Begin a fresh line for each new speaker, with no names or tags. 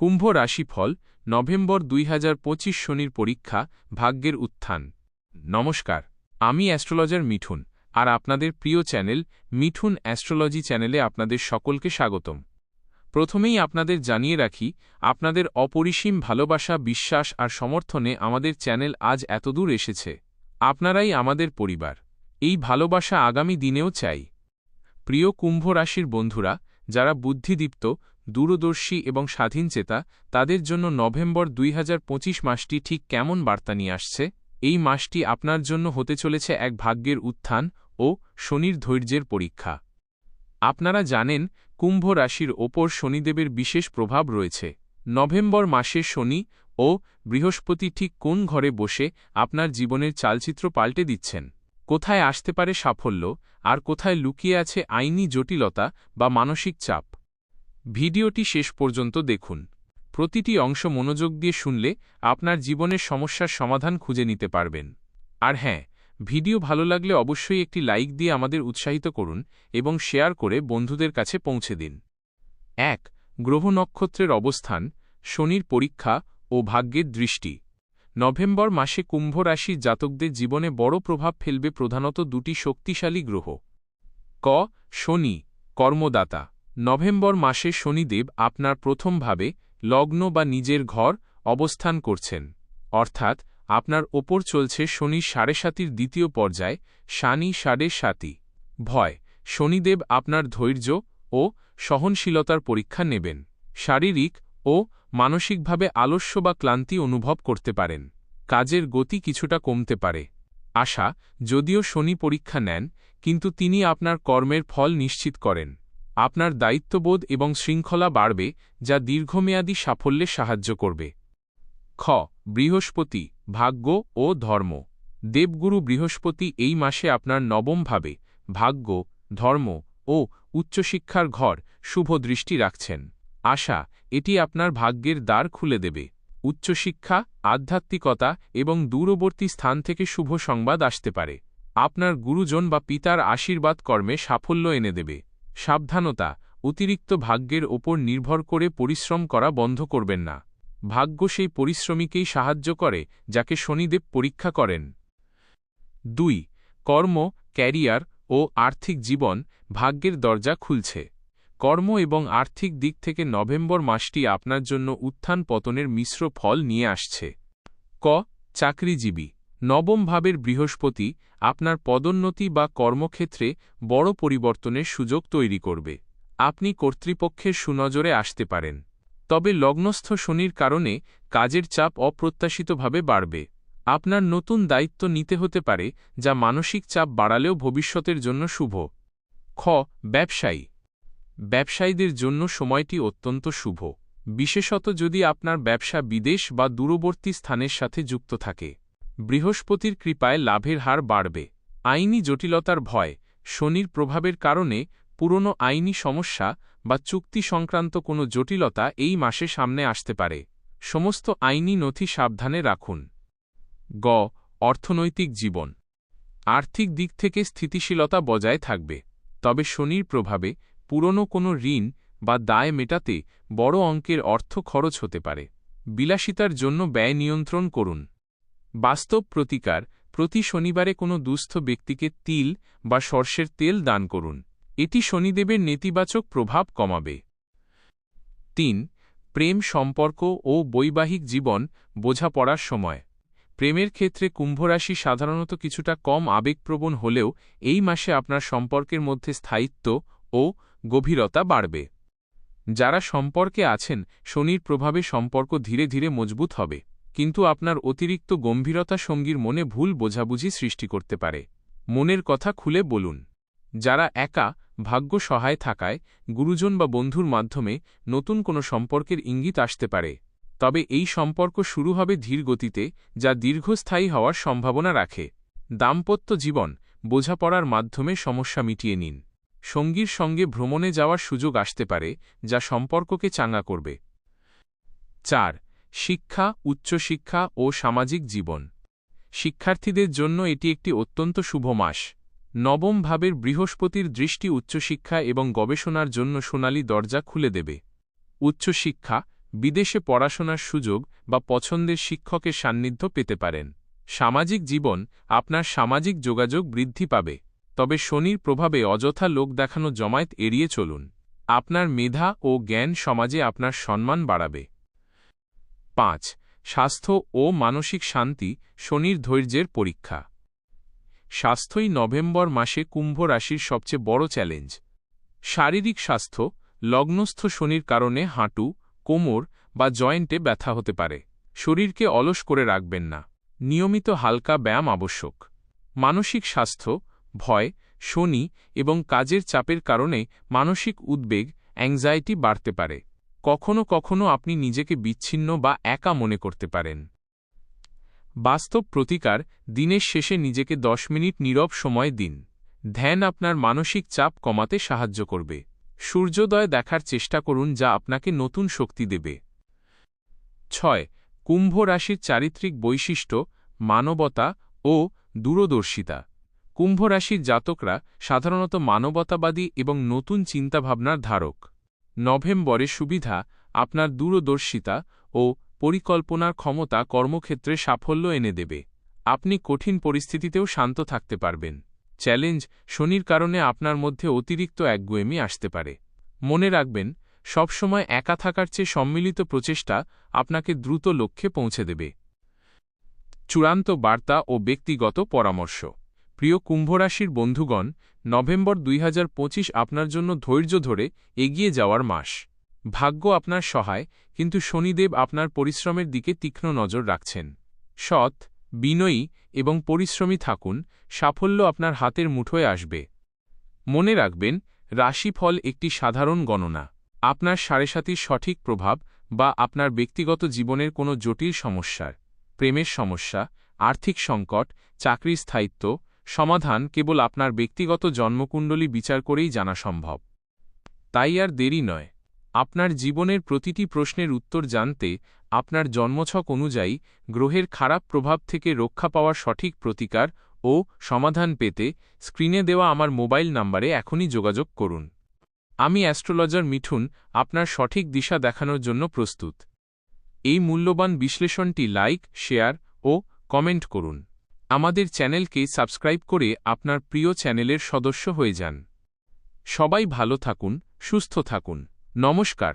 কুম্ভ রাশিফল, নভেম্বর দুই হাজার পঁচিশ শনির পরীক্ষা, ভাগ্যের উত্থান। নমস্কার, আমি অ্যাস্ট্রোলজার মিঠুন, আর আপনাদের প্রিয় চ্যানেল মিঠুন অ্যাস্ট্রোলজি চ্যানেলে আপনাদের সকলকে স্বাগতম। প্রথমেই আপনাদের জানিয়ে রাখি, আপনাদের অপরিসীম ভালোবাসা, বিশ্বাস আর সমর্থনে আমাদের চ্যানেল আজ এতদূর এসেছে। আপনারাই আমাদের পরিবার। এই ভালোবাসা আগামী দিনেও চাই। প্রিয় কুম্ভ রাশির বন্ধুরা যারা বুদ্ধিদীপ্ত, দূরদর্শী এবং স্বাধীনচেতা তাদের জন্য নভেম্বর দুই হাজার পঁচিশ মাসটি ঠিক কেমন বার্তা নিয়ে আসছে? এই মাসটি আপনার জন্য হতে চলেছে এক ভাগ্যের উত্থান ও শনির ধৈর্যের পরীক্ষা। আপনারা জানেন, কুম্ভ রাশির ওপর শনিদেবের বিশেষ প্রভাব রয়েছে। নভেম্বর মাসে শনি ও বৃহস্পতি ঠিক কোন ঘরে বসে আপনার জীবনের চালচিত্র পাল্টে দিচ্ছেন? কোথায় আসতে পারে সাফল্য, আর কোথায় লুকিয়ে আছে আইনি জটিলতা বা মানসিক চাপ। ভিডিওটি শেষ পর্যন্ত দেখুন। প্রতিটি অংশ মনোযোগ দিয়ে শুনলে আপনার জীবনের সমস্যার সমাধান খুঁজে নিতে পারবেন। আর হ্যাঁ ভিডিও ভালো লাগলে অবশ্যই একটি লাইক দিয়ে আমাদের উৎসাহিত করুন এবং শেয়ার করে বন্ধুদের কাছে পৌঁছে দিন। এক, গ্রহ নক্ষত্রের অবস্থান, শনির পরীক্ষা ও ভাগ্যের দৃষ্টি। নভেম্বর মাসে কুম্ভ রাশির জাতকদের জীবনে বড় প্রভাব ফেলবে প্রধানত দুটি শক্তিশালী গ্রহ। ক, শনি, কর্মদাতা। নভেম্বর মাসে শনিদেব আপনার প্রথমভাবে লগ্ন বা নিজের ঘর অবস্থান করছেন। অর্থাৎ, আপনার ওপর চলছে শনি সাড়ে সাতির দ্বিতীয় পর্যায়, শানি সাড়ে সাতি। ভয়, শনিদেব আপনার ধৈর্য ও সহনশীলতার পরীক্ষা নেবেন। শারীরিক ও মানসিকভাবে আলস্য বা ক্লান্তি অনুভব করতে পারেন। কাজের গতি কিছুটা কমতে পারে। আশা, যদিও শনি পরীক্ষা নেন, কিন্তু তিনি আপনার কর্মের ফল নিশ্চিত করেন। আপনার দায়িত্ববোধ এবং শৃঙ্খলা বাড়বে, যা দীর্ঘমেয়াদী সাফল্যে সাহায্য করবে। খ, বৃহস্পতি, ভাগ্য ও ধর্ম। দেবগুরু বৃহস্পতি এই মাসে আপনার নবমভাবে ভাগ্য, ধর্ম ও উচ্চশিক্ষার ঘর, শুভ দৃষ্টি রাখছেন। আশা, এটি আপনার ভাগ্যের দ্বার খুলে দেবে। উচ্চশিক্ষা, আধ্যাত্মিকতা এবং দূরবর্তী স্থান থেকে শুভ সংবাদ আসতে পারে। আপনার গুরুজন বা পিতার আশীর্বাদ কর্মে সাফল্য এনে দেবে। সাবধানতা, অতিরিক্ত ভাগ্যের ওপর নির্ভর করে পরিশ্রম করা বন্ধ করবেন না। ভাগ্য সেই পরিশ্রমীকেই সাহায্য করে, যাকে শনিদেব পরীক্ষা করেন। দুই, কর্ম, ক্যারিয়ার ও আর্থিক জীবন ভাগ্যের দরজা খুলছে। কর্ম এবং আর্থিক দিক থেকে নভেম্বর মাসটি আপনার জন্য উত্থান পতনের মিশ্র ফল নিয়ে আসছে। ক. চাকরিজীবী। নবম ভাবের বৃহস্পতি আপনার পদোন্নতি বা কর্মক্ষেত্রে বড় পরিবর্তনের সুযোগ তৈরি করবে। আপনি কর্তৃপক্ষের সুনজরে আসতে পারেন। তবে লগ্নস্থ শনির কারণে কাজের চাপ অপ্রত্যাশিতভাবে বাড়বে। আপনার নতুন দায়িত্ব নিতে হতে পারে, যা মানসিক চাপ বাড়ালেও ভবিষ্যতের জন্য শুভ। খ. ব্যবসায়ী। ব্যবসায়ীদের জন্য সময়টি অত্যন্ত শুভ। বিশেষত যদি আপনার ব্যবসা বিদেশ বা দূরবর্তী স্থানের সাথে যুক্ত থাকে। বৃহস্পতির কৃপায় লাভের হার বাড়বে। আইনি জটিলতার ভয়, শনির প্রভাবের কারণে পুরনো আইনি সমস্যা বা চুক্তি সংক্রান্ত কোনো জটিলতা এই মাসে সামনে আসতে পারে। সমস্ত আইনি নথি সাবধানে রাখুন। গ. অর্থনৈতিক জীবন। আর্থিক দিক থেকে স্থিতিশীলতা বজায় থাকবে। তবে শনির প্রভাবে পুরনো কোনো ঋণ বা দায় মেটাতে বড় অঙ্কের অর্থ খরচ হতে পারে। বিলাসিতার জন্য ব্যয় নিয়ন্ত্রণ করুন। বাস্তব প্রতিকার, প্রতি শনিবারে কোনো দুস্থ ব্যক্তিকে তিল বা সর্ষের তেল দান করুন। এটি শনিদেবের নেতিবাচক প্রভাব কমাবে। তিন, প্রেম সম্পর্ক ও বৈবাহিক জীবন বোঝাপড়ার সময়। প্রেমের ক্ষেত্রে কুম্ভরাশি সাধারণত কিছুটা কম আবেগপ্রবণ হলেও এই মাসে আপনার সম্পর্কের মধ্যে স্থায়িত্ব ও গভীরতা বাড়বে। যারা সম্পর্কে আছেন, শনির প্রভাবে সম্পর্ক ধীরে ধীরে মজবুত হবে, কিন্তু আপনার অতিরিক্ত গম্ভীরতা সঙ্গীর মনে ভুল বোঝাবুঝি সৃষ্টি করতে পারে। মনের কথা খুলে বলুন। যারা একা, ভাগ্য সহায় থাকায়, গুরুজন বা বন্ধুর মাধ্যমে নতুন কোনো সম্পর্কের ইঙ্গিত আসতে পারে। তবে এই সম্পর্ক শুরু হবে ধীর গতিতে, যা দীর্ঘস্থায়ী হওয়ার সম্ভাবনা রাখে। দাম্পত্য জীবন, বোঝাপড়ার মাধ্যমে সমস্যা মিটিয়ে নিন। সঙ্গীর সঙ্গে ভ্রমণে যাওয়ার সুযোগ আসতে পারে, যা সম্পর্ককে চাঙ্গা করবে। চার, শিক্ষা, উচ্চশিক্ষা ও সামাজিক জীবন। শিক্ষার্থীদের জন্য এটি একটি অত্যন্ত শুভ মাস। নবম ভাবের বৃহস্পতির দৃষ্টি উচ্চশিক্ষা এবং গবেষণার জন্য সোনালী দরজা খুলে দেবে। উচ্চশিক্ষা, বিদেশে পড়াশোনার সুযোগ বা পছন্দের শিক্ষকের সান্নিধ্য পেতে পারেন। সামাজিক জীবন, আপনার সামাজিক যোগাযোগ বৃদ্ধি পাবে। তবে শনির প্রভাবে অযথা লোক দেখানো জমায়েত এড়িয়ে চলুন। আপনার মেধা ও জ্ঞান সমাজে আপনার সম্মান বাড়াবে। পাঁচ, স্বাস্থ্য ও মানসিক শান্তি শনির ধৈর্যের পরীক্ষা। স্বাস্থ্যই নভেম্বর মাসে কুম্ভ রাশির সবচেয়ে বড় চ্যালেঞ্জ। শারীরিক স্বাস্থ্য লগ্নস্থ শনির কারণে হাঁটু, কোমর বা জয়েন্টে ব্যথা হতে পারে। শরীরকে অলস করে রাখবেন না। নিয়মিত হালকা ব্যায়াম আবশ্যক। মানসিক স্বাস্থ্য ভয়, শনি এবং কাজের চাপের কারণে মানসিক উদ্বেগ অ্যাংজাইটি বাড়তে পারে। কখনো কখনো আপনি নিজেকে বিচ্ছিন্ন বা একা মনে করতে পারেন। বাস্তব প্রতিকার, দিনের শেষে নিজেকে দশ মিনিট নীরব সময় দিন। ধ্যান আপনার মানসিক চাপ কমাতে সাহায্য করবে। সূর্যোদয় দেখার চেষ্টা করুন যা আপনাকে নতুন শক্তি দেবে। ছয়, কুম্ভ রাশির চারিত্রিক বৈশিষ্ট্য, মানবতা ও দূরদর্শিতা। কুম্ভ রাশির জাতকরা সাধারণত মানবতাবাদী এবং নতুন চিন্তাভাবনার ধারক। নভেম্বরে সুবিধা, আপনার দূরদর্শিতা ও পরিকল্পনার ক্ষমতা কর্মক্ষেত্রে সাফল্য এনে দেবে। আপনি কঠিন পরিস্থিতিতেও শান্ত থাকতে পারবেন। চ্যালেঞ্জ, শনির কারণে আপনার মধ্যে অতিরিক্ত একগুয়েমি আসতে পারে। মনে রাখবেন, সবসময় একা থাকার চেয়ে সম্মিলিত প্রচেষ্টা আপনাকে দ্রুত লক্ষ্যে পৌঁছে দেবে। চূড়ান্ত বার্তা ও ব্যক্তিগত পরামর্শ। প্রিয় কুম্ভরাশির বন্ধুগণ, নভেম্বর দুই হাজার পঁচিশ আপনার জন্য ধৈর্য ধরে এগিয়ে যাওয়ার মাস। ভাগ্য আপনার সহায়, কিন্তু শনিদেব আপনার পরিশ্রমের দিকে তীক্ষ্ণ নজর রাখছেন। সৎ, বিনয়ী এবং পরিশ্রমী থাকুন, সাফল্য আপনার হাতের মুঠোয় আসবে। মনে রাখবেন, রাশিফল একটি সাধারণ গণনা। আপনার সাড়েসাতির সঠিক প্রভাব বা আপনার ব্যক্তিগত জীবনের কোনো জটিল সমস্যার, প্রেমের সমস্যা, আর্থিক সংকট, চাকরির স্থায়িত্ব সমাধান কেবল আপনার ব্যক্তিগত জন্মকুণ্ডলী বিচার করেই জানা সম্ভব। তাই আর দেরি নয়। আপনার জীবনের প্রতিটি প্রশ্নের উত্তর জানতে আপনার জন্মছক অনুযায়ী গ্রহের খারাপ প্রভাব থেকে রক্ষা পাওয়ার সঠিক প্রতিকার ও সমাধান পেতে স্ক্রিনে দেওয়া আমার মোবাইল নাম্বারে এখনই যোগাযোগ করুন। আমি অ্যাস্ট্রোলজার মিঠুন, আপনার সঠিক দিশা দেখানোর জন্য প্রস্তুত। এই মূল্যবান বিশ্লেষণটি লাইক, শেয়ার ও কমেন্ট করুন। আমাদের চ্যানেলকে সাবস্ক্রাইব করে আপনার প্রিয় চ্যানেলের সদস্য হয়ে যান। সবাই ভালো থাকুন, সুস্থ থাকুন। নমস্কার।